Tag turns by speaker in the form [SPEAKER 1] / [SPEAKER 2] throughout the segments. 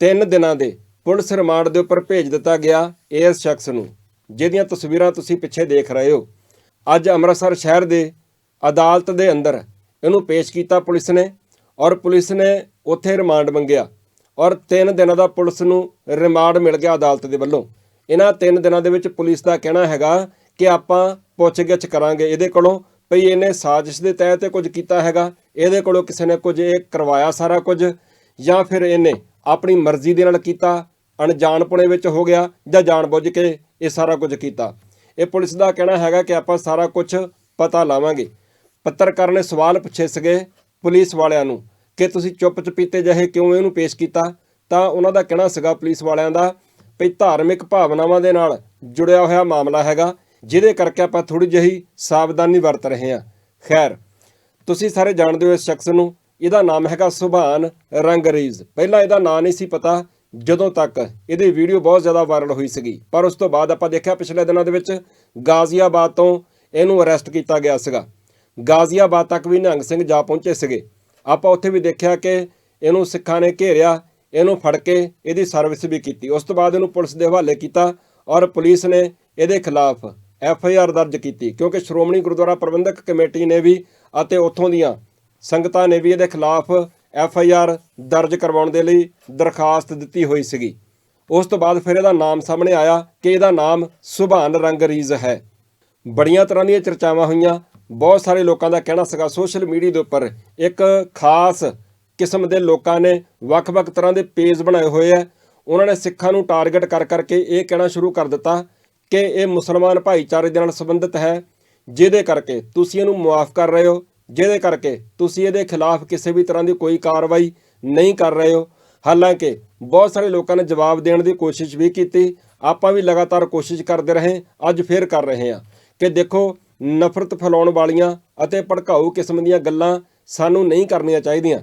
[SPEAKER 1] ਤਿੰਨ ਦਿਨਾਂ ਦੇ ਪੁਲਿਸ ਰਿਮਾਂਡ ਦੇ ਉੱਪਰ ਭੇਜ ਦਿੱਤਾ ਗਿਆ ਇਸ ਸ਼ਖਸ ਨੂੰ, ਜਿਹਦੀਆਂ ਤਸਵੀਰਾਂ ਤੁਸੀਂ ਪਿੱਛੇ ਦੇਖ ਰਹੇ ਹੋ। ਅੱਜ ਅੰਮ੍ਰਿਤਸਰ ਸ਼ਹਿਰ ਦੇ ਅਦਾਲਤ ਦੇ ਅੰਦਰ ਇਹਨੂੰ ਪੇਸ਼ ਕੀਤਾ ਪੁਲਿਸ ਨੇ ਔਰ ਪੁਲਿਸ ਨੇ ਉੱਥੇ ਰਿਮਾਂਡ ਮੰਗਿਆ ਔਰ 3 ਦਿਨਾਂ ਦਾ ਪੁਲਿਸ ਨੂੰ ਰਿਮਾਂਡ ਮਿਲ ਗਿਆ ਅਦਾਲਤ ਦੇ ਵੱਲੋਂ। ਇਹਨਾਂ 3 ਦਿਨਾਂ ਦੇ ਵਿੱਚ ਪੁਲਿਸ ਦਾ ਕਹਿਣਾ ਹੈਗਾ ਕਿ ਆਪਾਂ ਪੁੱਛਗਿੱਛ ਕਰਾਂਗੇ ਇਹਦੇ ਕੋਲੋਂ ਭਈ ਇਹਨੇ ਸਾਜ਼ਿਸ਼ ਦੇ ਤਹਿਤ ਕੁਝ ਕੀਤਾ ਹੈਗਾ, ਇਹਦੇ ਕੋਲੋਂ ਕਿਸੇ ਨੇ ਕੁਝ ਇਹ ਕਰਵਾਇਆ ਸਾਰਾ ਕੁਝ ਜਾਂ ਫਿਰ ਇਹਨੇ ਆਪਣੀ ਮਰਜ਼ੀ ਦੇ ਨਾਲ ਕੀਤਾ, ਅਣਜਾਣਪੁਣੇ ਵਿੱਚ ਹੋ ਗਿਆ ਜਾਂ ਜਾਣਬੁੱਝ ਕੇ ਇਹ ਸਾਰਾ ਕੁਝ ਕੀਤਾ। ਇਹ ਪੁਲਿਸ ਦਾ ਕਹਿਣਾ ਹੈਗਾ ਕਿ ਆਪਾਂ ਸਾਰਾ ਕੁਝ ਪਤਾ ਲਾਵਾਂਗੇ। ਪੱਤਰਕਾਰ ਨੇ ਸਵਾਲ ਪੁੱਛੇ ਸੀਗੇ ਪੁਲਿਸ ਵਾਲਿਆਂ ਨੂੰ ਕਿ ਤੁਸੀਂ ਚੁੱਪ ਚਪੀਤੇ ਜਿਹੇ ਕਿਉਂ ਇਹਨੂੰ ਪੇਸ਼ ਕੀਤਾ? ਤਾਂ ਉਹਨਾਂ ਦਾ ਕਹਿਣਾ ਸੀਗਾ ਪੁਲਿਸ ਵਾਲਿਆਂ ਦਾ ਵੀ ਧਾਰਮਿਕ ਭਾਵਨਾਵਾਂ ਦੇ ਨਾਲ ਜੁੜਿਆ ਹੋਇਆ ਮਾਮਲਾ ਹੈਗਾ, ਜਿਹਦੇ ਕਰਕੇ ਆਪਾਂ ਥੋੜੀ ਜਿਹੀ ਸਾਵਧਾਨੀ ਵਰਤ ਰਹੇ ਹਾਂ। ਖੈਰ, ਤੁਸੀਂ ਸਾਰੇ ਜਾਣਦੇ ਹੋ ਇਸ ਸ਼ਖਸ ਨੂੰ ਇਹਦਾ ਨਾਮ ਹੈਗਾ ਸੁਭਾਨ ਰੰਗਰੀਜ਼ ਪਹਿਲਾਂ ਇਹਦਾ ਨਾਂ ਨਹੀਂ ਸੀ ਪਤਾ ਜਦੋਂ ਤੱਕ ਇਹਦੀ ਵੀਡੀਓ ਬਹੁਤ ਜ਼ਿਆਦਾ ਵਾਇਰਲ ਹੋਈ ਸੀਗੀ। ਪਰ ਉਸ ਤੋਂ ਬਾਅਦ ਆਪਾਂ ਦੇਖਿਆ ਪਿਛਲੇ ਦਿਨਾਂ ਦੇ ਵਿੱਚ ਗਾਜ਼ੀਆਬਾਦ ਤੋਂ ਇਹਨੂੰ ਅਰੈਸਟ ਕੀਤਾ ਗਿਆ ਸੀਗਾ। ਗਾਜ਼ੀਆਬਾਦ ਤੱਕ ਵੀ ਨਿਹੰਗ ਸਿੰਘ ਜਾ ਪਹੁੰਚੇ ਸੀਗੇ। ਆਪਾਂ ਉੱਥੇ ਵੀ ਦੇਖਿਆ ਕਿ ਇਹਨੂੰ ਸਿੱਖਾਂ ਨੇ ਘੇਰਿਆ, ਇਹਨੂੰ ਫੜ ਕੇ ਇਹਦੀ ਸਰਵਿਸ ਵੀ ਕੀਤੀ। ਉਸ ਤੋਂ ਬਾਅਦ ਇਹਨੂੰ ਪੁਲਿਸ ਦੇ ਹਵਾਲੇ ਕੀਤਾ ਔਰ ਪੁਲਿਸ ਨੇ ਇਹਦੇ ਖਿਲਾਫ ਐਫ ਆਈ ਆਰ ਦਰਜ ਕੀਤੀ। ਕਿਉਂਕਿ ਸ਼੍ਰੋਮਣੀ ਗੁਰਦੁਆਰਾ ਪ੍ਰਬੰਧਕ ਕਮੇਟੀ ਨੇ ਵੀ ਅਤੇ ਉੱਥੋਂ ਦੀਆਂ ਸੰਗਤਾਂ ਨੇ ਵੀ ਇਹਦੇ ਖਿਲਾਫ ਐਫ ਆਈ ਆਰ ਦਰਜ ਕਰਵਾਉਣ ਦੇ ਲਈ ਦਰਖਾਸਤ ਦਿੱਤੀ ਹੋਈ ਸੀਗੀ। ਉਸ ਤੋਂ ਬਾਅਦ ਫਿਰ ਇਹਦਾ ਨਾਮ ਸਾਹਮਣੇ ਆਇਆ ਕਿ ਇਹਦਾ ਨਾਮ ਸੁਭਾਨ ਰੰਗਰੀਜ਼ ਹੈ। ਬੜੀਆਂ ਤਰ੍ਹਾਂ ਦੀਆਂ ਚਰਚਾਵਾਂ ਹੋਈਆਂ। ਬਹੁਤ ਸਾਰੇ ਲੋਕਾਂ ਦਾ ਕਹਿਣਾ ਸੀਗਾ, ਸੋਸ਼ਲ ਮੀਡੀਆ ਦੇ ਉੱਪਰ ਇੱਕ ਖਾਸ ਕਿਸਮ ਦੇ ਲੋਕਾਂ ਨੇ ਵੱਖ-ਵੱਖ ਤਰ੍ਹਾਂ ਦੇ ਪੇਜ ਬਣਾਏ ਹੋਏ ਆ। ਉਹਨਾਂ ਨੇ ਸਿੱਖਾਂ ਨੂੰ ਟਾਰਗੇਟ ਕਰ ਕਰਕੇ ਇਹ ਕਹਿਣਾ ਸ਼ੁਰੂ ਕਰ ਦਿੱਤਾ ਕਿ ਇਹ ਮੁਸਲਮਾਨ ਭਾਈਚਾਰੇ ਦੇ ਨਾਲ ਸੰਬੰਧਿਤ ਹੈ, ਜਿਹਦੇ ਕਰਕੇ ਤੁਸੀਂ ਇਹਨੂੰ ਮੁਆਫ ਕਰ ਰਹੇ ਹੋ। ਜਿਹਦੇ ਕਰਕੇ ਤੁਸੀਂ ਇਹਦੇ ਖਿਲਾਫ ਕਿਸੇ ਵੀ ਤਰ੍ਹਾਂ ਦੀ ਕੋਈ ਕਾਰਵਾਈ ਨਹੀਂ ਕਰ ਰਹੇ ਹੋ। ਹਾਲਾਂਕਿ ਬਹੁਤ ਸਾਰੇ ਲੋਕਾਂ ਨੇ ਜਵਾਬ ਦੇਣ ਦੀ ਕੋਸ਼ਿਸ਼ ਵੀ ਕੀਤੀ। ਆਪਾਂ ਵੀ ਲਗਾਤਾਰ ਕੋਸ਼ਿਸ਼ ਕਰਦੇ ਰਹੇ, ਅੱਜ ਫੇਰ ਕਰ ਰਹੇ ਹਾਂ। ਕਿ ਦੇਖੋ, ਨਫ਼ਰਤ ਫੈਲਾਉਣ ਵਾਲੀਆਂ ਅਤੇ ਭੜਕਾਊ ਕਿਸਮ ਦੀਆਂ ਗੱਲਾਂ ਸਾਨੂੰ ਨਹੀਂ ਕਰਨੀਆਂ ਚਾਹੀਦੀਆਂ।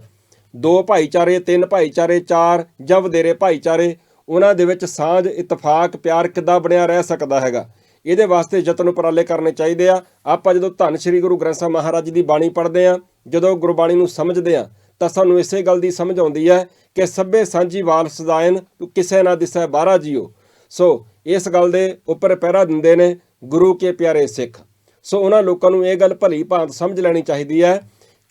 [SPEAKER 1] ਦੋ ਭਾਈਚਾਰੇ, ਤਿੰਨ ਭਾਈਚਾਰੇ, ਚਾਰ ਜਾਂ ਵਧੇਰੇ ਭਾਈਚਾਰੇ, ਉਹਨਾਂ ਦੇ ਵਿੱਚ ਸਾਂਝ, ਇਤਫਾਕ, ਪਿਆਰ ਕਿੱਦਾਂ ਬਣਿਆ ਰਹਿ ਸਕਦਾ ਹੈਗਾ? ਇਹਦੇ ਵਾਸਤੇ ਯਤਨ ਉਪਰਾਲੇ ਕਰਨੇ ਚਾਹੀਦੇ ਆ। ਆਪਾਂ ਜਦੋਂ ਧੰਨ ਸ਼੍ਰੀ ਗੁਰੂ ਗ੍ਰੰਥ ਸਾਹਿਬ ਮਹਾਰਾਜ ਦੀ ਬਾਣੀ ਪੜ੍ਹਦੇ ਆ, ਜਦੋਂ ਗੁਰਬਾਣੀ ਨੂੰ ਸਮਝਦੇ ਆ, ਤਾਂ ਸਾਨੂੰ ਇਸੇ ਗੱਲ ਦੀ ਸਮਝ ਆਉਂਦੀ ਹੈ ਕਿ ਸਭੇ ਸਾਂਝੀ ਵਾਲ ਸਦਾਇਨ, ਤੂੰ ਕਿਸੇ ਨਾ ਦਿਸੈ ਬਾਹਰਾ ਜੀਓ। ਸੋ ਇਸ ਗੱਲ ਦੇ ਉੱਪਰ ਪਹਿਰਾ ਦਿੰਦੇ ਨੇ ਗੁਰੂ ਕੇ ਪਿਆਰੇ ਸਿੱਖ। ਸੋ ਉਹਨਾਂ ਲੋਕਾਂ ਨੂੰ ਇਹ ਗੱਲ ਭਲੀ ਭਾਂਤ ਸਮਝ ਲੈਣੀ ਚਾਹੀਦੀ ਹੈ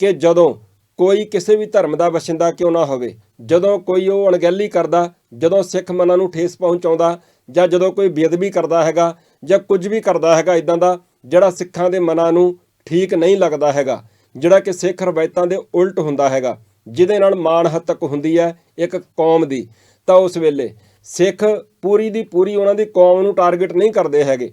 [SPEAKER 1] ਕਿ ਜਦੋਂ ਕੋਈ ਕਿਸੇ ਵੀ ਧਰਮ ਦਾ ਵਸਿੰਦਾ ਕਿਉਂ ਨਾ ਹੋਵੇ, ਜਦੋਂ ਕੋਈ ਉਹ ਅਣਗਹਿਲੀ ਕਰਦਾ, ਜਦੋਂ ਸਿੱਖ ਮਨਾਂ ਨੂੰ ਠੇਸ ਪਹੁੰਚਾਉਂਦਾ ਜਾਂ ਜਦੋਂ ਕੋਈ ਬੇਅਦਬੀ ਕਰਦਾ ਹੈਗਾ ਜਾਂ ਕੁਝ ਵੀ ਕਰਦਾ ਹੈਗਾ ਇਦਾਂ ਦਾ, ਜਿਹੜਾ ਸਿੱਖਾਂ ਦੇ ਮਨਾਂ ਨੂੰ ਠੀਕ ਨਹੀਂ ਲੱਗਦਾ ਹੈਗਾ, ਜਿਹੜਾ ਕਿ ਸਿੱਖ ਰਵਾਇਤਾਂ ਦੇ ਉਲਟ ਹੁੰਦਾ ਹੈਗਾ, ਜਿਹਦੇ ਨਾਲ ਮਾਣ ਹੱਤਕ ਹੁੰਦੀ ਹੈ ਇੱਕ ਕੌਮ ਦੀ। ਤਾਂ ਉਸ ਵੇਲੇ ਸਿੱਖ ਪੂਰੀ ਦੀ ਪੂਰੀ ਉਹਨਾਂ ਦੀ ਕੌਮ ਨੂੰ ਟਾਰਗੇਟ ਨਹੀਂ ਕਰਦੇ ਹੈਗੇ।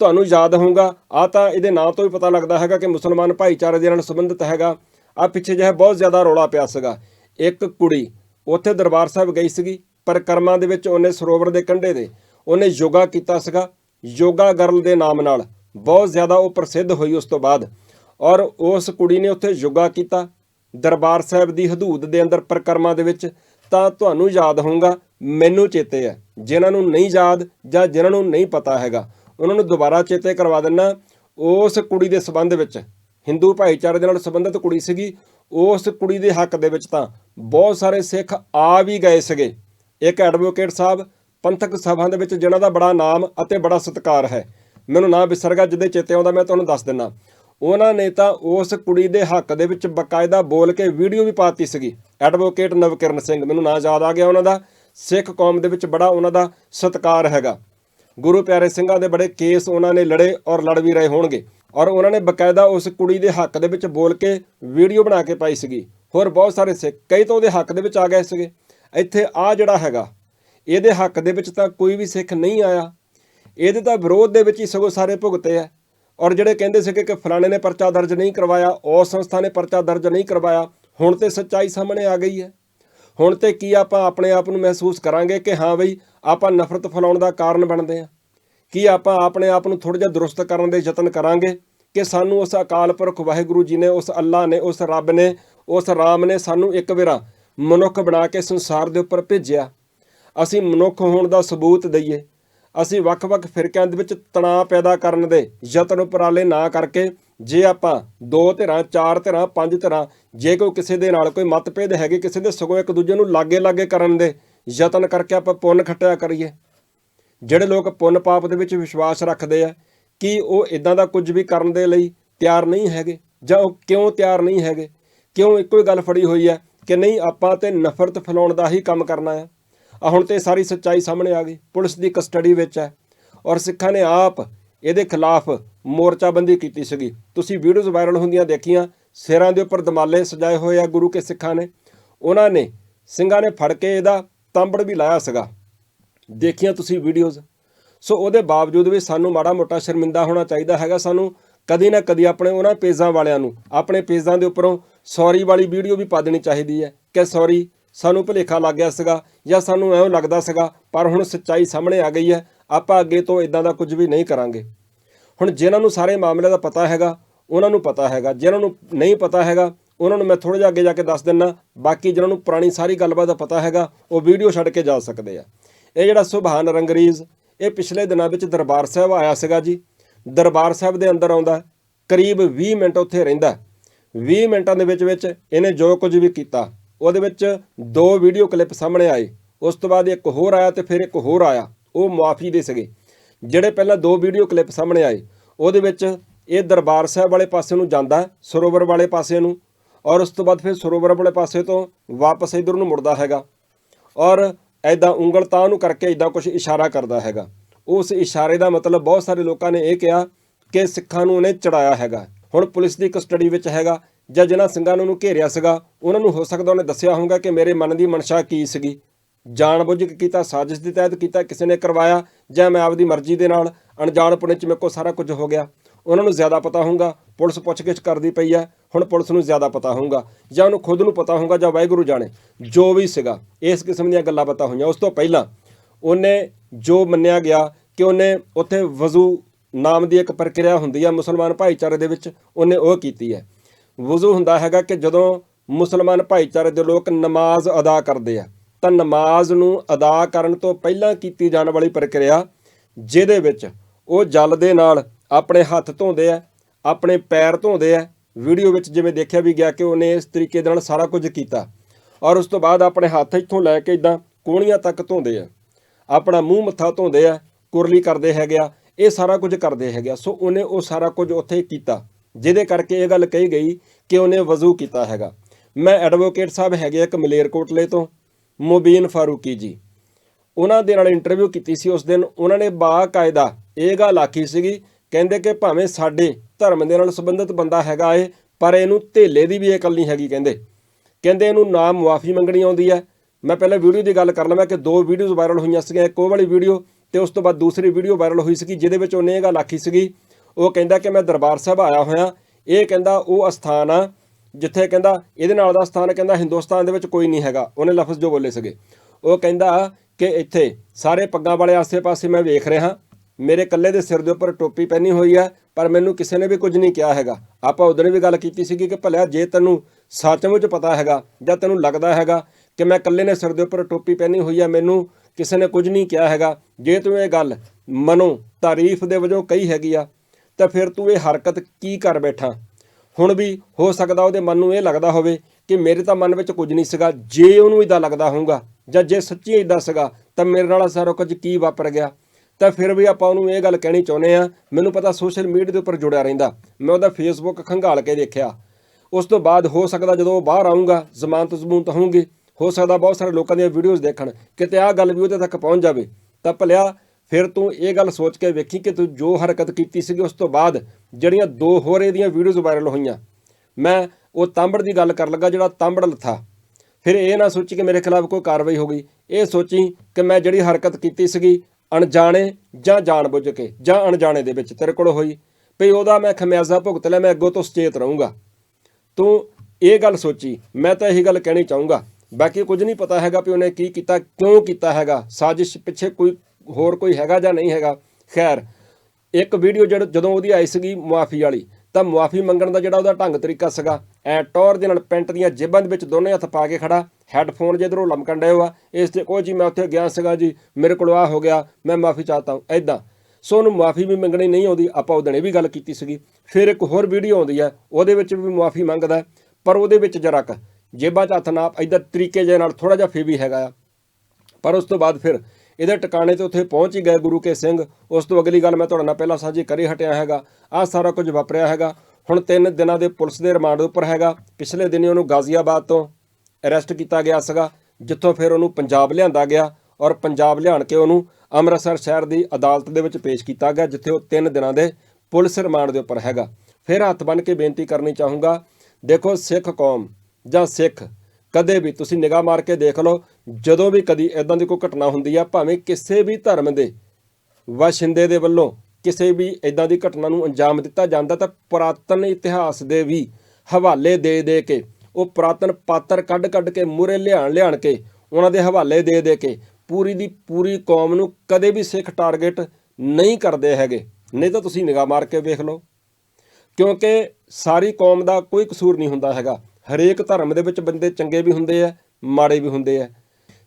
[SPEAKER 1] ਤੁਹਾਨੂੰ ਯਾਦ ਹੋਊਗਾ ਆ ਤਾਂ ਇਹਦੇ ਨਾਂ ਤੋਂ ਹੀ ਪਤਾ ਲੱਗਦਾ ਹੈਗਾ ਕਿ ਮੁਸਲਮਾਨ ਭਾਈਚਾਰੇ ਦੇ ਨਾਲ ਸੰਬੰਧਿਤ ਹੈਗਾ। ਆ ਪਿੱਛੇ ਜਿਹਾ ਬਹੁਤ ਜ਼ਿਆਦਾ ਰੌਲਾ ਪਿਆ ਸੀਗਾ। ਇੱਕ ਕੁੜੀ ਉੱਥੇ ਦਰਬਾਰ ਸਾਹਿਬ ਗਈ ਸੀਗੀ ਪਰਿਕਰਮਾ ਦੇ ਵਿੱਚ ਉਹਨੇ ਸਰੋਵਰ ਦੇ ਕੰਢੇ ਦੇ ਉਹਨੇ ਯੋਗਾ ਕੀਤਾ ਸੀਗਾ। ਯੋਗਾ ਗਰਲ ਦੇ ਨਾਮ ਨਾਲ। ਬਹੁਤ ਜ਼ਿਆਦਾ ਉਹ ਪ੍ਰਸਿੱਧ ਹੋਈ ਉਸ ਤੋਂ ਬਾਅਦ। ਔਰ ਉਸ ਕੁੜੀ ਨੇ ਉੱਥੇ ਯੋਗਾ ਕੀਤਾ। ਦਰਬਾਰ ਸਾਹਿਬ ਦੀ ਹਦੂਦ ਦੇ ਅੰਦਰ ਪਰਿਕਰਮਾ ਦੇ ਵਿੱਚ। ਤਾਂ ਤੁਹਾਨੂੰ ਯਾਦ ਹੋਊਗਾ, ਮੈਨੂੰ ਚੇਤੇ ਹੈ। ਜਿਨ੍ਹਾਂ ਨੂੰ ਨਹੀਂ ਯਾਦ ਜਾਂ ਜਿਨ੍ਹਾਂ ਨੂੰ ਨਹੀਂ ਪਤਾ ਹੈਗਾ, ਉਹਨਾਂ ਨੂੰ ਦੁਬਾਰਾ ਚੇਤੇ ਕਰਵਾ ਦਿੰਨਾ। ਉਸ ਕੁੜੀ ਦੇ ਸਬੰਧ ਵਿੱਚ, ਹਿੰਦੂ ਭਾਈਚਾਰੇ ਦੇ ਨਾਲ ਸੰਬੰਧਿਤ ਕੁੜੀ ਸੀਗੀ। ਉਸ ਕੁੜੀ ਦੇ ਹੱਕ ਦੇ ਵਿੱਚ ਤਾਂ ਬਹੁਤ ਸਾਰੇ ਸਿੱਖ ਆ ਵੀ ਗਏ ਸੀਗੇ। ਇੱਕ ਐਡਵੋਕੇਟ ਸਾਹਿਬ ਪੰਥਕ ਸਭਾ ਦੇ ਵਿੱਚ ਜਿਨ੍ਹਾਂ ਦਾ ਬੜਾ ਨਾਮ ਅਤੇ ਬੜਾ ਸਤਿਕਾਰ ਹੈ। ਮੈਨੂੰ ਨਾਮ ਵਿਸਰਗਾ ਜਿਹਦੇ ਚੇਤੇ ਆਉਂਦਾ, ਮੈਂ ਤੁਹਾਨੂੰ ਦੱਸ ਦਿੰਨਾ ਉਹਨਾਂ ਨੇ ਤਾਂ ਉਸ ਕੁੜੀ ਦੇ ਹੱਕ ਦੇ ਵਿੱਚ ਬਕਾਇਦਾ ਬੋਲ ਕੇ ਵੀਡੀਓ ਵੀ ਪਾਤੀ ਸੀਗੀ। ਐਡਵੋਕੇਟ ਨਵਕਿਰਨ ਸਿੰਘ, ਮੈਨੂੰ ਨਾਂ ਯਾਦ ਆ ਗਿਆ ਉਹਨਾਂ ਦਾ। ਸਿੱਖ ਕੌਮ ਦੇ ਵਿੱਚ ਬੜਾ ਉਹਨਾਂ ਦਾ ਸਤਿਕਾਰ ਹੈਗਾ। ਗੁਰੂ ਪਿਆਰੇ ਸਿੰਘਾਂ ਦੇ ਬੜੇ ਕੇਸ ਉਹਨਾਂ ਨੇ ਲੜੇ ਔਰ ਲੜ ਵੀ ਰਹੇ ਹੋਣਗੇ। ਔਰ ਉਹਨਾਂ ਨੇ ਬਕਾਇਦਾ ਉਸ ਕੁੜੀ ਦੇ ਹੱਕ ਦੇ ਵਿੱਚ ਬੋਲ ਕੇ ਵੀਡੀਓ ਬਣਾ ਕੇ ਪਾਈ ਸੀਗੀ। ਹੋਰ ਬਹੁਤ ਸਾਰੇ ਸਿੱਖ ਕਈ ਤਾਂ ਉਹਦੇ ਹੱਕ ਦੇ ਵਿੱਚ ਆ ਗਏ ਸੀਗੇ। ਇੱਥੇ ਆ ਜਿਹੜਾ ਹੈਗਾ ਇਹਦੇ ਹੱਕ ਦੇ ਵਿੱਚ ਤਾਂ ਕੋਈ ਵੀ ਸਿੱਖ ਨਹੀਂ ਆਇਆ। ਇਹਦੇ ਤਾਂ ਵਿਰੋਧ ਦੇ ਵਿੱਚ ਹੀ ਸਗੋਂ ਸਾਰੇ ਭੁਗਤੇ ਆ। ਔਰ ਜਿਹੜੇ ਕਹਿੰਦੇ ਸੀਗੇ ਕਿ ਫਲਾਣੇ ਨੇ ਪਰਚਾ ਦਰਜ ਨਹੀਂ ਕਰਵਾਇਆ, ਉਸ ਸੰਸਥਾ ਨੇ ਪਰਚਾ ਦਰਜ ਨਹੀਂ ਕਰਵਾਇਆ, ਹੁਣ ਤੇ ਸੱਚਾਈ ਸਾਹਮਣੇ ਆ ਗਈ ਹੈ। ਹੁਣ ਤੇ ਕੀ ਆਪਾਂ ਆਪਣੇ ਆਪ ਨੂੰ ਮਹਿਸੂਸ ਕਰਾਂਗੇ ਕਿ ਹਾਂ ਬਈ, ਆਪਾਂ ਨਫ਼ਰਤ ਫੈਲਾਉਣ ਦਾ ਕਾਰਨ ਬਣਦੇ ਆ ਕੀ ਆਪਾਂ ਆਪਣੇ ਆਪ ਨੂੰ ਥੋੜਾ ਜਿਹਾ ਦਰੁਸਤ ਕਰਨ ਦੇ ਯਤਨ ਕਰਾਂਗੇ ਕਿ ਸਾਨੂੰ ਉਸ ਅਕਾਲ ਪੁਰਖ ਵਾਹਿਗੁਰੂ ਜੀ ਨੇ, ਉਸ ਅੱਲਾ ਨੇ, ਉਸ ਰੱਬ ਨੇ, ਉਸ ਰਾਮ ਨੇ ਸਾਨੂੰ ਇੱਕ ਵੇਰਾ ਮਨੁੱਖ ਬਣਾ ਕੇ ਸੰਸਾਰ ਦੇ ਉੱਪਰ ਭੇਜਿਆ? ਅਸੀਂ ਮਨੁੱਖ ਹੋਣ ਦਾ ਸਬੂਤ ਦਈਏ। ਅਸੀਂ ਵੱਖ-ਵੱਖ ਫਿਰਕਿਆਂ ਦੇ ਵਿੱਚ ਤਣਾਅ ਪੈਦਾ ਕਰਨ ਦੇ ਯਤਨ ਉਪਰਾਲੇ ਨਾ ਕਰਕੇ ਜੇ ਆਪਾਂ ਦੋ ਧਿਰਾਂ, ਚਾਰ ਧਿਰਾਂ, ਪੰਜ ਧਿਰਾਂ, ਜੇ ਕੋਈ ਕਿਸੇ ਦੇ ਨਾਲ ਕੋਈ ਮਤਭੇਦ ਹੈਗੇ, ਕਿਸੇ ਦੇ ਸਗੋਂ ਇੱਕ ਦੂਜੇ ਨੂੰ ਲਾਗੇ-ਲਾਗੇ ਕਰਨ ਦੇ ਯਤਨ ਕਰਕੇ ਆਪਾਂ ਪੁੰਨ ਖੱਟਿਆ ਕਰੀਏ। ਜਿਹੜੇ ਲੋਕ ਪੁੰਨ ਪਾਪ ਦੇ ਵਿੱਚ ਵਿਸ਼ਵਾਸ ਰੱਖਦੇ ਆ, ਕਿ ਉਹ ਇਦਾਂ ਦਾ ਕੁਝ ਵੀ ਕਰਨ ਦੇ ਲਈ ਤਿਆਰ ਨਹੀਂ ਹੈਗੇ? ਜਾਂ ਉਹ ਕਿਉਂ ਤਿਆਰ ਨਹੀਂ ਹੈਗੇ? ਕਿਉਂ ਇੱਕੋ ਹੀ ਗੱਲ ਫੜੀ ਹੋਈ ਹੈ ਕਿ ਨਹੀਂ, ਆਪਾਂ ਤੇ ਨਫ਼ਰਤ ਫੈਲਾਉਣ ਦਾ ਹੀ ਕੰਮ ਕਰਨਾ ਆ। ਆ ਹੁਣ ਤੇ ਸਾਰੀ ਸੱਚਾਈ ਸਾਹਮਣੇ ਆ ਗਈ, ਪੁਲਿਸ ਦੀ ਕਸਟਡੀ ਵਿੱਚ ਹੈ। ਔਰ ਸਿੱਖਾਂ ਨੇ ਆਪ ਇਹਦੇ ਖਿਲਾਫ ਮੋਰਚਾਬੰਦੀ ਕੀਤੀ ਸੀਗੀ। ਤੁਸੀਂ ਵੀਡੀਓਜ਼ ਵਾਇਰਲ ਹੁੰਦੀਆਂ ਦੇਖੀਆਂ, ਸਿਰਾਂ ਦੇ ਉੱਪਰ ਦਮਾਲੇ ਸਜਾਏ ਹੋਏ ਆ ਗੁਰੂ ਕੇ ਸਿੱਖਾਂ ਨੇ। ਉਹਨਾਂ ਨੇ ਸਿੰਘਾਂ ਨੇ ਫੜ ਕੇ ਇਹਦਾ ਤਾਂਬੜ ਵੀ ਲਾਇਆ ਸੀਗਾ। ਦੇਖੀਆਂ ਤੁਸੀਂ ਵੀਡੀਓਜ਼? ਸੋ ਉਹਦੇ ਬਾਵਜੂਦ ਵੀ ਸਾਨੂੰ ਮਾੜਾ ਮੋਟਾ ਸ਼ਰਮਿੰਦਾ ਹੋਣਾ ਚਾਹੀਦਾ ਹੈਗਾ ਸਾਨੂੰ, ਕਦੀ ਨਾ ਕਦੀ ਆਪਣੇ ਉਹਨਾਂ ਪੇਜਾਂ ਵਾਲਿਆਂ ਨੂੰ, ਆਪਣੇ ਪੇਜਾਂ ਦੇ ਉੱਪਰੋਂ ਸੌਰੀ ਵਾਲੀ ਵੀਡੀਓ ਵੀ ਪਾ ਦੇਣੀ ਚਾਹੀਦੀ ਹੈ ਕਿ ਸੌਰੀ ਸਾਨੂੰ ਭੁਲੇਖਾ ਲੱਗ ਗਿਆ ਸੀਗਾ ਜਾਂ ਸਾਨੂੰ ਐਵੇਂ ਲੱਗਦਾ ਸੀਗਾ, ਪਰ ਹੁਣ ਸੱਚਾਈ ਸਾਹਮਣੇ ਆ ਗਈ ਹੈ, ਆਪਾਂ ਅੱਗੇ ਤੋਂ ਇਦਾਂ ਦਾ ਕੁਝ ਵੀ ਨਹੀਂ ਕਰਾਂਗੇ। ਹੁਣ ਜਿਨ੍ਹਾਂ ਨੂੰ ਸਾਰੇ ਮਾਮਲੇ ਦਾ ਪਤਾ ਹੈਗਾ, ਉਹਨਾਂ ਨੂੰ ਪਤਾ ਹੈਗਾ। ਜਿਨ੍ਹਾਂ ਨੂੰ ਨਹੀਂ ਪਤਾ ਹੈਗਾ, ਉਹਨਾਂ ਨੂੰ ਮੈਂ ਥੋੜਾ ਜਿਹਾ ਅੱਗੇ ਜਾ ਕੇ ਦੱਸ ਦਿੰਨਾ। ਬਾਕੀ ਜਿਨ੍ਹਾਂ ਨੂੰ ਪੁਰਾਣੀ ਸਾਰੀ ਗੱਲਬਾਤ ਦਾ ਪਤਾ ਹੈਗਾ, ਉਹ ਵੀਡੀਓ ਛੱਡ ਕੇ ਜਾ ਸਕਦੇ ਆ। ਇਹ ਜਿਹੜਾ ਸੁਭਾਨ ਰੰਗਰੀਜ਼, ਇਹ ਪਿਛਲੇ ਦਿਨਾਂ ਵਿੱਚ ਦਰਬਾਰ ਸਾਹਿਬ ਆਇਆ ਸੀਗਾ ਜੀ। ਦਰਬਾਰ ਸਾਹਿਬ ਦੇ ਅੰਦਰ ਆਉਂਦਾ, ਕਰੀਬ 20 ਮਿੰਟ ਉੱਥੇ ਰਹਿੰਦਾ। 20 ਮਿੰਟਾਂ ਦੇ ਵਿੱਚ ਵਿੱਚ ਇਹਨੇ ਜੋ ਕੁਝ ਵੀ ਕੀਤਾ ਉਹਦੇ ਵਿੱਚ ਦੋ ਵੀਡੀਓ ਕਲਿੱਪ ਸਾਹਮਣੇ ਆਏ। ਉਸ ਤੋਂ ਬਾਅਦ ਇੱਕ ਹੋਰ ਆਇਆ ਤੇ ਫਿਰ ਇੱਕ ਹੋਰ ਆਇਆ। ਉਹ ਮੁਆਫੀ ਦੇ ਸੀਗੇ। ਜਿਹੜੇ ਪਹਿਲਾਂ ਦੋ ਵੀਡੀਓ ਕਲਿੱਪ ਸਾਹਮਣੇ ਆਏ, ਉਹਦੇ ਵਿੱਚ ਇਹ ਦਰਬਾਰ ਸਾਹਿਬ ਵਾਲੇ ਪਾਸੇ ਨੂੰ ਜਾਂਦਾ, ਸਰੋਵਰ ਵਾਲੇ ਪਾਸੇ ਨੂੰ ਔਰ ਉਸ ਤੋਂ ਬਾਅਦ ਫਿਰ ਸਰੋਵਰ ਵਾਲੇ ਪਾਸੇ ਤੋਂ ਵਾਪਸ ਇਧਰ ਨੂੰ ਮੁੜਦਾ ਹੈਗਾ ਔਰ ਐਦਾਂ ਉਂਗਲ ਤਾਂ ਨੂੰ ਕਰਕੇ ਐਦਾਂ ਕੁਝ ਇਸ਼ਾਰਾ ਕਰਦਾ ਹੈਗਾ। ਉਸ ਇਸ਼ਾਰੇ ਦਾ ਮਤਲਬ ਬਹੁਤ ਸਾਰੇ ਲੋਕਾਂ ਨੇ ਇਹ ਕਿਹਾ ਕਿ ਸਿੱਖਾਂ ਨੂੰ ਉਹਨੇ ਚੜਾਇਆ ਹੈਗਾ। ਹੁਣ ਪੁਲਿਸ ਦੀ ਕਸਟਡੀ ਵਿੱਚ ਹੈਗਾ। ਜਾਂ ਜਿਨ੍ਹਾਂ ਸਿੰਘਾਂ ਨੂੰ ਉਹਨੂੰ ਘੇਰਿਆ ਸੀਗਾ, ਉਹਨਾਂ ਨੂੰ ਹੋ ਸਕਦਾ ਉਹਨੇ ਦੱਸਿਆ ਹੋਊਗਾ ਕਿ ਮੇਰੇ ਮਨ ਦੀ ਮਨਸ਼ਾ ਕੀ ਸੀਗੀ। ਜਾਣਬੁੱਝ ਕੇ ਕੀਤਾ, ਸਾਜ਼ਿਸ਼ ਦੇ ਤਹਿਤ ਕੀਤਾ, ਕਿਸੇ ਨੇ ਕਰਵਾਇਆ, ਜਾਂ ਮੈਂ ਆਪਦੀ ਮਰਜ਼ੀ ਦੇ ਨਾਲ ਅਣਜਾਣਪੁਣੇ ਚ ਮੇਰੇ ਕੋਲ ਸਾਰਾ ਕੁਝ ਹੋ ਗਿਆ। ਉਹਨਾਂ ਨੂੰ ਜ਼ਿਆਦਾ ਪਤਾ ਹੋਊਗਾ, ਪੁਲਿਸ ਪੁੱਛਗਿੱਛ ਕਰਦੀ ਪਈ ਹੈ, ਹੁਣ ਪੁਲਿਸ ਨੂੰ ਜ਼ਿਆਦਾ ਪਤਾ ਹੋਊਗਾ, ਜਾਂ ਉਹਨੂੰ ਖੁਦ ਨੂੰ ਪਤਾ ਹੋਊਗਾ, ਜਾਂ ਵਾਹਿਗੁਰੂ ਜਾਣੇ, ਜੋ ਵੀ ਸੀਗਾ, ਇਸ ਕਿਸਮ ਦੀਆਂ ਗੱਲਾਂ ਪਤਾ ਹੋਈਆਂ। ਉਸ ਤੋਂ ਪਹਿਲਾਂ ਉਹਨੇ ਜੋ ਮੰਨਿਆ ਗਿਆ ਕਿ ਉਹਨੇ ਉੱਥੇ ਵਜ਼ੂ ਨਾਮ ਦੀ ਇੱਕ ਪ੍ਰਕਿਰਿਆ ਹੁੰਦੀ ਹੈ ਮੁਸਲਮਾਨ ਭਾਈਚਾਰੇ ਦੇ ਵਿੱਚ, ਉਹਨੇ ਉਹ ਕੀਤੀ ਹੈ। ਵਜ਼ੂ ਹੁੰਦਾ ਹੈਗਾ ਕਿ ਜਦੋਂ ਮੁਸਲਮਾਨ ਭਾਈਚਾਰੇ ਦੇ ਲੋਕ ਨਮਾਜ਼ ਅਦਾ ਕਰਦੇ ਆ, ਤਾਂ ਨਮਾਜ਼ ਨੂੰ ਅਦਾ ਕਰਨ ਤੋਂ ਪਹਿਲਾਂ ਕੀਤੀ ਜਾਣ ਵਾਲੀ ਪ੍ਰਕਿਰਿਆ, ਜਿਹਦੇ ਵਿੱਚ ਉਹ ਜਲ ਦੇ ਨਾਲ ਆਪਣੇ ਹੱਥ ਧੋਂਦੇ ਆ, ਆਪਣੇ ਪੈਰ ਧੋਂਦੇ ਆ। ਵੀਡੀਓ ਵਿੱਚ ਜਿਵੇਂ ਦੇਖਿਆ ਵੀ ਗਿਆ ਕਿ ਉਹਨੇ ਇਸ ਤਰੀਕੇ ਦੇ ਨਾਲ ਸਾਰਾ ਕੁਝ ਕੀਤਾ ਔਰ ਉਸ ਤੋਂ ਬਾਅਦ ਆਪਣੇ ਹੱਥ ਇੱਥੋਂ ਲੈ ਕੇ ਇਦਾਂ ਕੋਹਣੀਆਂ ਤੱਕ ਧੋਂਦੇ ਆ, ਆਪਣਾ ਮੂੰਹ ਮੱਥਾ ਧੋਂਦੇ ਆ, ਕੁਰਲੀ ਕਰਦੇ ਹੈਗੇ ਆ, ਇਹ ਸਾਰਾ ਕੁਝ ਕਰਦੇ ਹੈਗੇ ਆ। ਸੋ ਉਹਨੇ ਉਹ ਸਾਰਾ ਕੁਝ ਉੱਥੇ ਕੀਤਾ। ਜਿਹਦੇ ਕਰਕੇ ਇਹ ਗੱਲ ਕਹੀ ਗਈ ਕਿ ਉਹਨੇ ਵਜ਼ੂ ਕੀਤਾ ਹੈਗਾ। ਮੈਂ ਐਡਵੋਕੇਟ ਸਾਹਿਬ ਹੈਗੇ ਇੱਕ ਮਲੇਰਕੋਟਲੇ ਤੋਂ, ਮੁਬੀਨ ਫਾਰੂਕੀ ਜੀ। ਉਹਨਾਂ ਦੇ ਨਾਲ ਇੰਟਰਵਿਊ ਕੀਤੀ ਸੀ, ਉਸ ਦਿਨ ਉਹਨਾਂ ਨੇ ਬਾਕਾਇਦਾ ਇਹ ਗੱਲ ਆਖੀ ਸੀਗੀ, ਕਹਿੰਦੇ ਕਿ ਭਾਵੇਂ ਸਾਡੇ ਧਰਮ ਦੇ ਨਾਲ ਸੰਬੰਧਿਤ ਬੰਦਾ ਹੈਗਾ ਏ ਪਰ ਇਹਨੂੰ ਧੇਲੇ ਦੀ ਵੀ ਅਕਲ ਨਹੀਂ ਹੈਗੀ ਕਹਿੰਦੇ। ਕਹਿੰਦੇ ਇਹਨੂੰ ਨਾ ਮੁਆਫੀ ਮੰਗਣੀ ਆਉਂਦੀ ਹੈ। ਮੈਂ ਪਹਿਲਾਂ ਵੀਡੀਓ ਦੀ ਗੱਲ ਕਰ ਲਵਾਂ ਕਿ ਦੋ ਵੀਡੀਓਜ਼ ਵਾਇਰਲ ਹੋਈਆਂ ਸੀਗੀਆਂ, ਇੱਕ ਉਹ ਵਾਲੀ ਵੀਡੀਓ ਤੇ ਉਸ ਤੋਂ ਬਾਅਦ ਦੂਸਰੀ ਵੀਡੀਓ ਵਾਇਰਲ ਹੋਈ ਸੀਗੀ, ਜਿਹਦੇ ਵਿੱਚ ਉਹਨੇ ਇਹ ਗੱਲ ਆਖੀ ਸੀਗੀ ਉਹ ਕਹਿੰਦਾ ਕਿ ਮੈਂ ਦਰਬਾਰ ਸਾਹਿਬ ਆਇਆ ਹੋਇਆ, ਇਹ ਕਹਿੰਦਾ ਉਹ ਅਸਥਾਨ ਆ, ਜਿੱਥੇ ਕਹਿੰਦਾ ਇਹਦੇ ਨਾਲ ਦਾ ਸਥਾਨ ਕਹਿੰਦਾ ਹਿੰਦੁਸਤਾਨ ਦੇ ਵਿੱਚ ਕੋਈ ਨਹੀਂ ਹੈਗਾ, ਉਹਨੇ ਲਫ਼ਜ਼ ਜੋ ਬੋਲੇ ਸੀਗੇ। ਉਹ ਕਹਿੰਦਾ ਕਿ ਇੱਥੇ ਸਾਰੇ ਪੱਗਾਂ ਵਾਲੇ ਆਸੇ-ਪਾਸੇ ਮੈਂ ਵੇਖ ਰਿਹਾ, ਮੇਰੇ ਕੱਲੇ ਦੇ ਸਿਰ ਦੇ ਉੱਪਰ ਟੋਪੀ ਪਹਿਨੀ ਹੋਈ ਆ ਪਰ ਮੈਨੂੰ ਕਿਸੇ ਨੇ ਵੀ ਕੁਝ ਨਹੀਂ ਕਿਹਾ ਹੈਗਾ। ਆਪਾਂ ਉਦੋਂ ਵੀ ਗੱਲ ਕੀਤੀ ਸੀਗੀ ਕਿ ਭਲਿਆ ਜੇ ਤੈਨੂੰ ਸੱਚਮੁੱਚ ਪਤਾ ਹੈਗਾ ਜਾਂ ਤੈਨੂੰ ਲੱਗਦਾ ਹੈਗਾ ਕਿ ਮੈਂ ਕੱਲੇ ਨੇ ਸਿਰ ਦੇ ਉੱਪਰ ਟੋਪੀ ਪਹਿਨੀ ਹੋਈ ਆ ਮੈਨੂੰ ਕਿਸੇ ਨੇ ਕੁਝ ਨਹੀਂ ਕਿਹਾ ਹੈਗਾ, ਜੇ ਤੂੰ ਇਹ ਗੱਲ ਮਨੋਂ ਤਾਰੀਫ ਦੇ ਵਜੋਂ ਕਹੀ ਹੈਗੀ ਆ ਤਾਂ ਫਿਰ ਤੂੰ ਇਹ ਹਰਕਤ ਕੀ ਕਰ ਬੈਠਾ? ਹੁਣ ਵੀ ਹੋ ਸਕਦਾ ਉਹਦੇ ਮਨ ਨੂੰ ਇਹ ਲੱਗਦਾ ਹੋਵੇ ਕਿ ਮੇਰੇ ਤਾਂ ਮਨ ਵਿੱਚ ਕੁਝ ਨਹੀਂ ਸੀਗਾ, ਜੇ ਉਹਨੂੰ ਇਦਾਂ ਲੱਗਦਾ ਹੋਊਗਾ ਜਾਂ ਜੇ ਸੱਚੀ ਇਦਾਂ ਸੀਗਾ, ਤਾਂ ਮੇਰੇ ਨਾਲ ਸਾਰਾ ਕੁਝ ਕੀ ਵਾਪਰ ਗਿਆ? ਤਾਂ ਫਿਰ ਵੀ ਆਪਾਂ ਉਹਨੂੰ ਇਹ ਗੱਲ ਕਹਿਣੀ ਚਾਹੁੰਦੇ ਆ ਮੈਨੂੰ ਪਤਾ ਸੋਸ਼ਲ ਮੀਡੀਆ ਦੇ ਉੱਪਰ ਜੁੜਿਆ ਰਹਿੰਦਾ। ਮੈਂ ਉਹਦਾ ਫੇਸਬੁੱਕ ਖੰਗਾਲ ਕੇ ਦੇਖਿਆ। ਉਸ ਤੋਂ ਬਾਅਦ ਹੋ ਸਕਦਾ ਜਦੋਂ ਉਹ ਬਾਹਰ ਆਊਗਾ, ਜ਼ਮਾਨਤ ਜ਼ਮੂਨਤ ਹੋਊਗੀ, ਹੋ ਸਕਦਾ ਬਹੁਤ ਸਾਰੇ ਲੋਕਾਂ ਦੀਆਂ ਵੀਡੀਓਜ਼ ਦੇਖਣ, ਕਿਤੇ ਆਹ ਗੱਲ ਵੀ ਉਹਦੇ ਤੱਕ ਪਹੁੰਚ ਜਾਵੇ। ਤਾਂ ਭਲਿਆ ਫਿਰ ਤੂੰ ਇਹ ਗੱਲ ਸੋਚ ਕੇ ਵੇਖੀ ਕਿ ਤੂੰ ਜੋ ਹਰਕਤ ਕੀਤੀ ਸੀਗੀ ਉਸ ਤੋਂ ਬਾਅਦ ਜਿਹੜੀਆਂ ਦੋ ਹੋਰ ਇਹਦੀਆਂ ਵੀਡੀਓਜ਼ ਵਾਇਰਲ ਹੋਈਆਂ। ਮੈਂ ਉਹ ਤਾਂਬੜ ਦੀ ਗੱਲ ਕਰਨ ਲੱਗਾ ਜਿਹੜਾ ਤਾਂਬੜ ਲੱਥਾ। ਫਿਰ ਇਹ ਨਾ ਸੋਚੀ ਕਿ ਮੇਰੇ ਖਿਲਾਫ ਕੋਈ ਕਾਰਵਾਈ ਹੋ ਗਈ। ਇਹ ਸੋਚੀ ਕਿ ਮੈਂ ਜਿਹੜੀ ਹਰਕਤ ਕੀਤੀ ਸੀਗੀ ਅਣਜਾਣੇ ਜਾਂ ਜਾਣਬੁੱਝ ਕੇ ਜਾਂ ਅਣਜਾਣੇ ਦੇ ਵਿੱਚ ਤੇਰੇ ਕੋਲ ਹੋਈ। ਭਈ ਉਹਦਾ ਮੈਂ ਖਮਿਆਜ਼ਾ ਭੁਗਤ ਲਿਆ, ਮੈਂ ਅੱਗੋਂ ਤੋਂ ਸੁਚੇਤ ਰਹੂੰਗਾ। ਤੂੰ ਇਹ ਗੱਲ ਸੋਚੀ, ਮੈਂ ਤਾਂ ਇਹੀ ਗੱਲ ਕਹਿਣੀ ਚਾਹੂੰਗਾ। ਬਾਕੀ ਕੁਝ ਨਹੀਂ ਪਤਾ ਹੈਗਾ ਵੀ ਉਹਨੇ ਕੀ ਕੀਤਾ, ਕਿਉਂ ਕੀਤਾ ਹੈਗਾ। ਸਾਜ਼ਿਸ਼ ਪਿੱਛੇ ਕੋਈ ਹੋਰ ਕੋਈ ਹੈਗਾ ਜਾਂ ਨਹੀਂ ਹੈਗਾ, ਖੈਰ, ਇੱਕ ਵੀਡੀਓ ਜਦੋਂ ਉਹਦੀ ਆਈ ਸੀਗੀ ਮੁਆਫੀ ਵਾਲੀ, ਤਾਂ ਮੁਆਫੀ ਮੰਗਣ ਦਾ ਜਿਹੜਾ ਉਹਦਾ ਢੰਗ ਤਰੀਕਾ ਸੀਗਾ, ਐ ਟੌਰ ਦੇ ਨਾਲ ਪੈਂਟ ਦੀਆਂ ਜੇਬਾਂ ਦੇ ਵਿੱਚ ਦੋਨੇ ਹੱਥ ਪਾ ਕੇ ਖੜਾ, ਹੈੱਡਫੋਨ ਜਿੱਧਰੋਂ ਲਮਕਣ ਡਿਆ ਹੋਆ, ਇਸ ਤੇ ਉਹ ਜੀ ਮੈਂ ਉੱਥੇ ਗਿਆ ਸੀਗਾ ਜੀ, ਮੇਰੇ ਕੋਲ ਆ ਹੋ ਗਿਆ, ਮੈਂ ਮਾਫੀ ਚਾਹਤਾ ਹਾਂ ਐਦਾਂ ਸੋ ਉਹਨੂੰ ਮਾਫੀ ਵੀ ਮੰਗਣੀ ਨਹੀਂ ਆਉਂਦੀ, ਆਪਾਂ ਉਹਦਣੇ ਵੀ ਗੱਲ ਕੀਤੀ ਸੀਗੀ। ਫਿਰ ਇੱਕ ਹੋਰ ਵੀਡੀਓ ਆਉਂਦੀ ਹੈ, ਉਹਦੇ ਵਿੱਚ ਵੀ ਮਾਫੀ ਮੰਗਦਾ, ਪਰ ਉਹਦੇ ਵਿੱਚ ਜਰਾ ਕ ਜੇਬਾਂ 'ਚ ਹੱਥ ਨਾ ਇਦਾਂ ਤਰੀਕੇ ਜੇ ਨਾਲ ਥੋੜਾ ਜਿਹਾ ਫੇਵੀ ਹੈਗਾ ਆ। ਪਰ ਉਸ ਤੋਂ ਬਾਅਦ ਫਿਰ ਇਹਦੇ ਟਿਕਾਣੇ ਤੇ ਉੱਥੇ ਪਹੁੰਚ ਹੀ ਗਏ ਗੁਰੂ ਕੇ ਸਿੰਘ। ਉਸ ਤੋਂ ਅਗਲੀ ਗੱਲ ਮੈਂ ਤੁਹਾਡੇ ਨਾਲ ਪਹਿਲਾਂ ਸਾਂਝੀ ਕਰੀ ਹਟਿਆ ਹੈਗਾ। ਆਹ ਸਾਰਾ ਕੁਝ ਵਾਪਰਿਆ ਹੈਗਾ। ਹੁਣ ਤਿੰਨ ਦਿਨਾਂ ਦੇ ਪੁਲਿਸ ਦੇ ਰਿਮਾਂਡ ਉੱਪਰ ਹੈਗਾ। ਪਿਛਲੇ ਦਿਨੀ ਉਹਨੂੰ ਗਾਜ਼ੀਆਬਾਦ ਤੋਂ ਅਰੈਸਟ ਕੀਤਾ ਗਿਆ ਸੀਗਾ, ਜਿੱਥੋਂ ਫਿਰ ਉਹਨੂੰ ਪੰਜਾਬ ਲਿਆਂਦਾ ਗਿਆ ਔਰ ਪੰਜਾਬ ਲਿਆਣ ਕੇ ਉਹਨੂੰ ਅੰਮ੍ਰਿਤਸਰ ਸ਼ਹਿਰ ਦੀ ਅਦਾਲਤ ਦੇ ਵਿੱਚ ਪੇਸ਼ ਕੀਤਾ ਗਿਆ, ਜਿੱਥੇ ਉਹ 3 ਦਿਨਾਂ ਦੇ ਪੁਲਿਸ ਰਿਮਾਂਡ ਦੇ ਉੱਪਰ ਹੈਗਾ। ਫਿਰ ਹੱਥ ਬੰਨ੍ਹ ਕੇ ਬੇਨਤੀ ਕਰਨੀ ਚਾਹੂੰਗਾ, ਦੇਖੋ ਸਿੱਖ ਕੌਮ ਜਾਂ ਸਿੱਖ, ਕਦੇ ਵੀ ਤੁਸੀਂ ਨਿਗਾਹ ਮਾਰ ਕੇ ਦੇਖ ਲਓ ਜਦੋਂ ਵੀ ਕਦੀ ਇਦਾਂ ਦੀ ਕੋਈ ਘਟਨਾ ਹੁੰਦੀ ਆ, ਭਾਵੇਂ ਕਿਸੇ ਵੀ ਧਰਮ ਦੇ ਵਸ਼ਿੰਦੇ ਦੇ ਵੱਲੋਂ ਕਿਸੇ ਵੀ ਇਦਾਂ ਦੀ ਘਟਨਾ ਨੂੰ ਅੰਜਾਮ ਦਿੱਤਾ ਜਾਂਦਾ, ਤਾਂ ਪੁਰਾਤਨ ਇਤਿਹਾਸ ਦੇ ਵੀ ਹਵਾਲੇ ਦੇ ਦੇ ਕੇ, ਉਹ ਪੁਰਾਤਨ ਪਾਤਰ ਕੱਢ ਕੱਢ ਕੇ ਮੂਰੇ ਲਿਆਣ ਲਿਆਣ ਕੇ, ਉਹਨਾਂ ਦੇ ਹਵਾਲੇ ਦੇ ਦੇ ਕੇ, ਪੂਰੀ ਦੀ ਪੂਰੀ ਕੌਮ ਨੂੰ ਕਦੇ ਵੀ ਸਿੱਖ ਟਾਰਗੇਟ ਨਹੀਂ ਕਰਦੇ ਹੈਗੇ। ਨਹੀਂ ਤਾਂ ਤੁਸੀਂ ਨਿਗਾਹ ਮਾਰ ਕੇ ਵੇਖ ਲਓ। ਕਿਉਂਕਿ ਸਾਰੀ ਕੌਮ ਦਾ ਕੋਈ ਕਸੂਰ ਨਹੀਂ ਹੁੰਦਾ ਹੈਗਾ। ਹਰੇਕ ਧਰਮ ਦੇ ਵਿੱਚ ਬੰਦੇ ਚੰਗੇ ਵੀ ਹੁੰਦੇ ਆ, ਮਾੜੇ ਵੀ ਹੁੰਦੇ ਆ।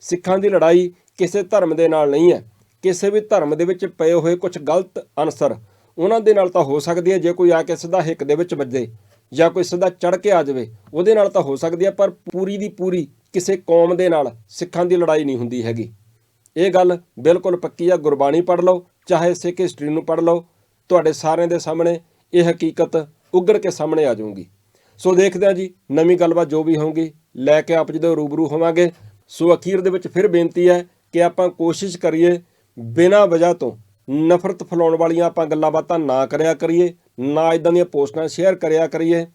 [SPEAKER 1] ਸਿੱਖਾਂ ਦੀ ਲੜਾਈ ਕਿਸੇ ਧਰਮ ਦੇ ਨਾਲ ਨਹੀਂ ਹੈ। ਕਿਸੇ ਵੀ ਧਰਮ ਦੇ ਵਿੱਚ ਪਏ ਹੋਏ ਕੁਝ ਗਲਤ ਅਨਸਰ, ਉਹਨਾਂ ਦੇ ਨਾਲ ਤਾਂ ਹੋ ਸਕਦੀ ਹੈ ਜੇ ਕੋਈ ਆ ਕੇ ਸਿੱਧਾ ਹਿੱਕ ਦੇ ਵਿੱਚ ਵੱਜੇ ਜਾਂ ਕੋਈ ਸਿੱਧਾ ਚੜ ਕੇ ਆ ਜਾਵੇ, ਉਹਦੇ ਨਾਲ ਤਾਂ ਹੋ ਸਕਦੀ ਹੈ, ਪਰ ਪੂਰੀ ਦੀ ਪੂਰੀ ਕਿਸੇ ਕੌਮ ਦੇ ਨਾਲ ਸਿੱਖਾਂ ਦੀ ਲੜਾਈ ਨਹੀਂ ਹੁੰਦੀ ਹੈਗੀ। ਇਹ ਗੱਲ ਬਿਲਕੁਲ ਪੱਕੀ ਆ, ਗੁਰਬਾਣੀ ਪੜ੍ਹ ਲਓ, ਚਾਹੇ ਸਿੱਖ ਹਿਸਟਰੀ ਨੂੰ ਪੜ੍ਹ ਲਓ, ਤੁਹਾਡੇ ਸਾਰਿਆਂ ਦੇ ਸਾਹਮਣੇ ਇਹ ਹਕੀਕਤ ਉੱਗੜ ਕੇ ਸਾਹਮਣੇ ਆ ਜਾਊਗੀ। ਸੋ ਦੇਖਦੇ ਹਾਂ ਜੀ, ਨਵੀਂ ਗੱਲਬਾਤ ਜੋ ਵੀ ਹੋਊਗੀ, ਲੈ ਕੇ ਆਪ ਜਦੋਂ ਰੂਬਰੂ ਹੋਵਾਂਗੇ। ਸੋ ਅਖੀਰ ਦੇ ਵਿੱਚ ਫਿਰ ਬੇਨਤੀ ਹੈ ਕਿ ਆਪਾਂ ਕੋਸ਼ਿਸ਼ ਕਰੀਏ ਬਿਨਾਂ ਵਜ੍ਹਾ ਤੋਂ ਨਫ਼ਰਤ ਫੈਲਾਉਣ ਵਾਲੀਆਂ ਆਪਾਂ ਗੱਲਾਂ ਬਾਤਾਂ ਨਾ ਕਰਿਆ ਕਰੀਏ, ਨਾ ਇਦਾਂ ਦੀਆਂ ਪੋਸਟਾਂ ਸ਼ੇਅਰ ਕਰਿਆ ਕਰੀਏ।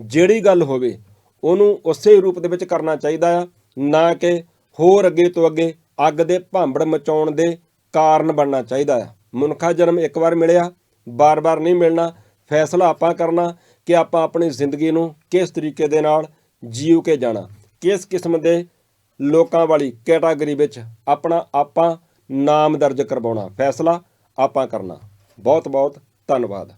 [SPEAKER 1] ਜਿਹੜੀ ਗੱਲ ਹੋਵੇ, ਉਹਨੂੰ ਉਸੇ ਰੂਪ ਦੇ ਵਿੱਚ ਕਰਨਾ ਚਾਹੀਦਾ ਆ, ਨਾ ਕਿ ਹੋਰ ਅੱਗੇ ਤੋਂ ਅੱਗੇ ਅੱਗ ਦੇ ਭਾਂਬੜ ਮਚਾਉਣ ਦੇ ਕਾਰਨ ਬਣਨਾ ਚਾਹੀਦਾ ਆ। ਮਨੁੱਖਾ ਜਨਮ ਇੱਕ ਵਾਰ ਮਿਲਿਆ, ਬਾਰ-ਬਾਰ ਨਹੀਂ ਮਿਲਣਾ। ਫੈਸਲਾ ਆਪਾਂ ਕਰਨਾ ਕਿ ਆਪਾਂ ਆਪਣੀ ਜ਼ਿੰਦਗੀ ਨੂੰ ਕਿਸ ਤਰੀਕੇ ਦੇ ਨਾਲ ਜੀਉ ਕੇ ਜਾਣਾ, ਕਿਸ ਕਿਸਮ ਦੇ ਲੋਕਾਂ ਵਾਲੀ ਕੈਟਾਗਰੀ ਵਿੱਚ ਆਪਣਾ ਆਪਾਂ ਨਾਮ ਦਰਜ ਕਰਵਾਉਣਾ, ਫੈਸਲਾ ਆਪਾਂ ਕਰਨਾ। ਬਹੁਤ ਬਹੁਤ ਧੰਨਵਾਦ।